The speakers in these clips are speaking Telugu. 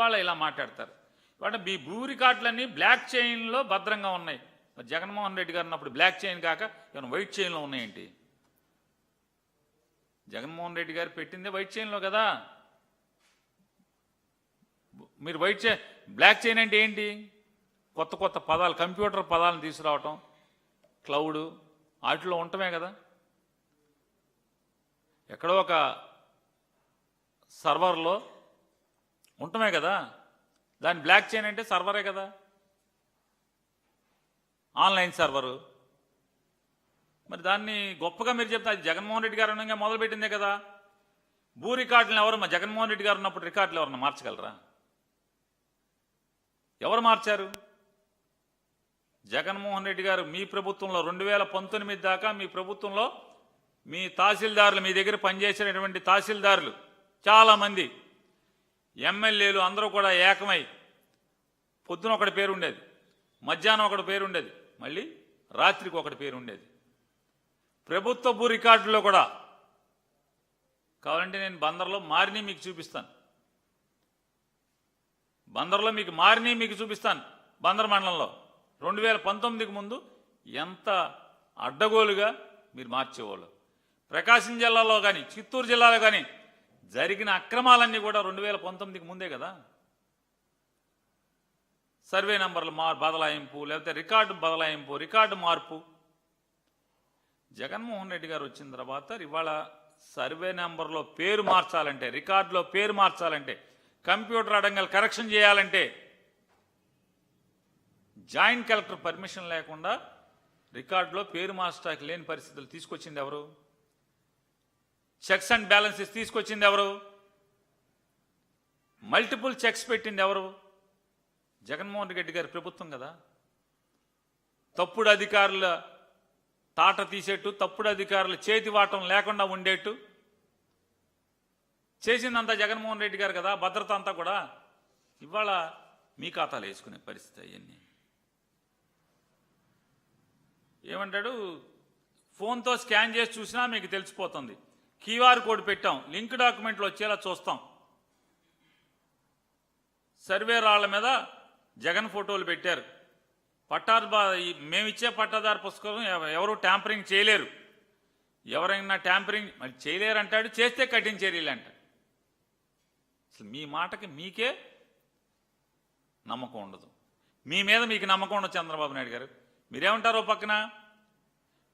ఇవాళ ఇలా మాట్లాడతారు. ఇవాళ మీ భూ రికార్డులన్నీ బ్లాక్ చైన్లో భద్రంగా ఉన్నాయి. మరి జగన్మోహన్ రెడ్డి గారు అన్నప్పుడు బ్లాక్ చైన్ కాక ఏమైనా వైట్ చైన్లో ఉన్నాయేంటి? జగన్మోహన్ రెడ్డి గారు పెట్టిందే వైట్ చైన్లో కదా. మీరు వైట్ చైన్ బ్లాక్ చైన్ అంటే ఏంటి? కొత్త కొత్త పదాలు కంప్యూటర్ పదాలను తీసుకురావటం క్లౌడ్ వాటిలో ఉండటమే కదా. ఎక్కడో ఒక సర్వర్లో ఉండటమే కదా? దాని బ్లాక్ చైన్ అంటే సర్వరే కదా? Online server. మరి దాన్ని గొప్పగా మీరు చెప్తే అది జగన్మోహన్ రెడ్డి గారు ఉండగా మొదలుపెట్టిందే కదా? భూ రికార్డులను ఎవరు మా జగన్మోహన్ రెడ్డి గారు ఉన్నప్పుడు రికార్డులు ఎవరన్నా మార్చగలరా? ఎవరు మార్చారు? జగన్మోహన్ రెడ్డి గారు మీ ప్రభుత్వంలో రెండు వేల పంతొమ్మిది దాకా మీ ప్రభుత్వంలో మీ తహసీల్దారులు మీ దగ్గర పనిచేసినటువంటి తహసీల్దారులు చాలామంది ఎమ్మెల్యేలు అందరూ కూడా ఏకమై పొద్దున ఒకటి పేరు ఉండేది మధ్యాహ్నం ఒకటి పేరు ఉండేది మళ్ళీ రాత్రికి ఒకటి పేరు ఉండేది. ప్రభుత్వ భూ రికార్డులో కూడా కావాలంటే నేను బందర్లో మారిని మీకు చూపిస్తాను. బందర్లో మీకు మారిని మీకు చూపిస్తాను బందర్ మండలంలో. రెండు వేల పంతొమ్మిదికి ముందు ఎంత అడ్డగోలుగా మీరు మార్చేవాళ్ళు. ప్రకాశం జిల్లాలో కానీ చిత్తూరు జిల్లాలో కానీ జరిగిన అక్రమాలన్నీ కూడా రెండు వేల పంతొమ్మిదికి ముందే కదా? సర్వే నంబర్లు మార్ బదలాయింపు లేకపోతే రికార్డు బదలాయింపు రికార్డు మార్పు. జగన్మోహన్ రెడ్డి గారు వచ్చిన తర్వాత ఇవాళ సర్వే నెంబర్లో పేరు మార్చాలంటే రికార్డులో పేరు మార్చాలంటే కంప్యూటర్ అడంగల్ కరెక్షన్ చేయాలంటే జాయింట్ కలెక్టర్ పర్మిషన్ లేకుండా రికార్డులో పేరు మార్చడానికి లేని పరిస్థితులు తీసుకొచ్చింది ఎవరు? చెక్స్ అండ్ బ్యాలెన్సెస్ తీసుకొచ్చింది ఎవరు? మల్టిపుల్ చెక్స్ పెట్టింది ఎవరు? జగన్మోహన్ రెడ్డి గారి ప్రభుత్వం కదా. తప్పుడు అధికారుల తాట తీసేట్టు తప్పుడు అధికారుల చేతి వాటం లేకుండా ఉండేట్టు. చేసిందంతా జగన్మోహన్ రెడ్డి గారు కదా భద్రత అంతా కూడా. ఇవాళ మీ ఖాతాలు వేసుకునే పరిస్థితి అవన్నీ ఏమంటాడు? ఫోన్తో స్కాన్ చేసి చూసినా మీకు తెలిసిపోతుంది. క్యూఆర్ కోడ్ పెట్టాం. లింక్ డాక్యుమెంట్లు వచ్చేలా చూస్తాం. సర్వే రాళ్ళ మీద జగన్ ఫోటోలు పెట్టారు. పట్టారు మేమిచ్చే పట్టాదారు పుస్తకం ఎవరు ట్యాంపరింగ్ చేయలేరు. ఎవరైనా ట్యాంపరింగ్ మరి చేయలేరు అంటాడు చేస్తే కఠిన చర్యలు అంటాడు. అసలు మీ మాటకి మీకే నమ్మకం ఉండదు. మీ మీద మీకు నమ్మకం ఉండదు చంద్రబాబు నాయుడు గారు. మీరేమంటారో పక్కన?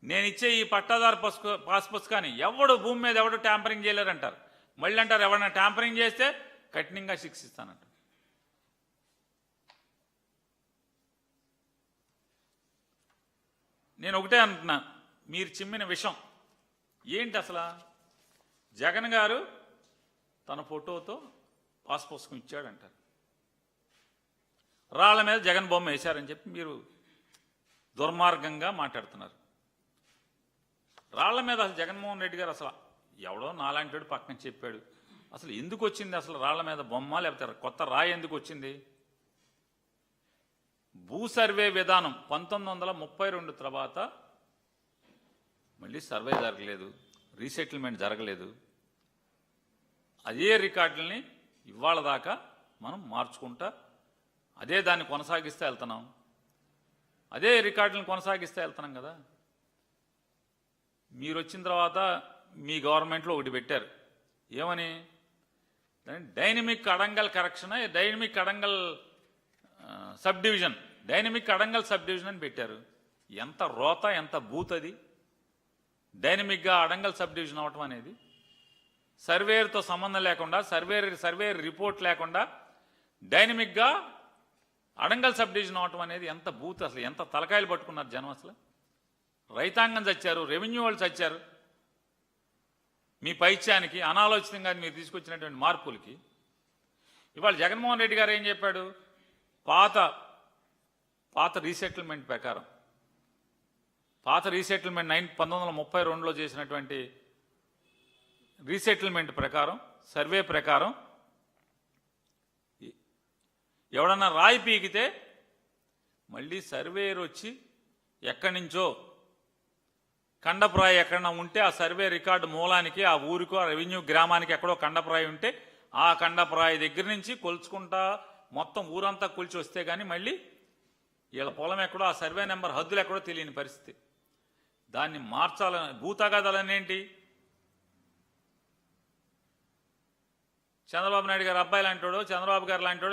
నేను ఇచ్చే ఈ పట్టాదారు పుస్తక పాస్ పుస్తకాన్ని ఎవడు భూమి మీద ఎవడు ట్యాంపరింగ్ చేయలేరు అంటారు మళ్ళీ అంటారు ఎవరైనా ట్యాంపరింగ్ చేస్తే కఠినంగా శిక్షిస్తానంట. నేను ఒకటే అంటున్నా మీరు చిమ్మిన విషం ఏంటి అసలు? జగన్ గారు తన ఫోటోతో పాస్ పుస్తకం ఇచ్చాడంటారు. రాళ్ళ మీద జగన్ బొమ్మ వేశారని చెప్పి మీరు దుర్మార్గంగా మాట్లాడుతున్నారు. రాళ్ళ మీద అసలు జగన్మోహన్ రెడ్డి గారు అసలు ఎవడో నాలాంటి పక్కన చెప్పాడు. అసలు ఎందుకు వచ్చింది అసలు రాళ్ళ మీద బొమ్మ లేకపోతే కొత్త రాయి ఎందుకు వచ్చింది? భూ సర్వే విధానం పంతొమ్మిది వందల ముప్పై రెండు తర్వాత మళ్ళీ సర్వే జరగలేదు రీసెటిల్మెంట్ జరగలేదు. అదే రికార్డుల్ని ఇవాళ దాకా మనం మార్చుకుంటా అదే దాన్ని కొనసాగిస్తే వెళ్తున్నాం. అదే రికార్డులను కొనసాగిస్తే వెళ్తున్నాం కదా. మీరు వచ్చిన తర్వాత మీ గవర్నమెంట్లో ఒకటి పెట్టారు. ఏమని? డైనమిక్ అడంగల్ కరెక్షన్ డైనమిక్ అడంగల్ సబ్ డివిజన్ డైనమిక్ అడంగల్ సబ్ డివిజన్ అని పెట్టారు. ఎంత రోత ఎంత బూత్ అది? డైనమిక్గా అడంగల్ సబ్ డివిజన్ అవటం అనేది. సర్వేర్తో సంబంధం లేకుండా సర్వేర్ సర్వేర్ రిపోర్ట్ లేకుండా డైనమిక్గా అడంగల్ సబ్ డివిజన్ అవటం అనేది ఎంత బూత్ అసలు? ఎంత తలకాయలు పట్టుకున్నారు జనం అసలు? రైతాంగం చచ్చారు రెవెన్యూ వాళ్ళు చచ్చారు. మీ పైత్యానికి అనాలోచితంగా మీరు తీసుకొచ్చినటువంటి మార్పులకి. ఇవాళ జగన్మోహన్ రెడ్డి గారు ఏం చెప్పాడు? పాత పాత రీసెటిల్మెంట్ ప్రకారం. పాత రీసెటిల్మెంట్ నైన్ పంతొమ్మిది వందల ముప్పై రెండులో చేసినటువంటి రీసెటిల్మెంట్ ప్రకారం సర్వే ప్రకారం ఎవడన్నా రాయి పీకితే మళ్ళీ సర్వేయర్ వచ్చి ఎక్కడి నుంచో కండప్రాయి ఎక్కడన్నా ఉంటే ఆ సర్వే రికార్డు మూలానికి ఆ ఊరికో ఆ రెవెన్యూ గ్రామానికి ఎక్కడో కండప్రాయి ఉంటే ఆ కండప్రాయి దగ్గర నుంచి కొలుచుకుంటా మొత్తం ఊరంతా కొలిచి వస్తే కానీ మళ్ళీ వీళ్ళ పొలం ఎక్కడో ఆ సర్వే నెంబర్ హద్దులు ఎక్కడో తెలియని పరిస్థితి. దాన్ని మార్చాలని భూతగాదాలనేంటి చంద్రబాబు నాయుడు గారు అబ్బాయి లాంటి చంద్రబాబు గారు లాంటి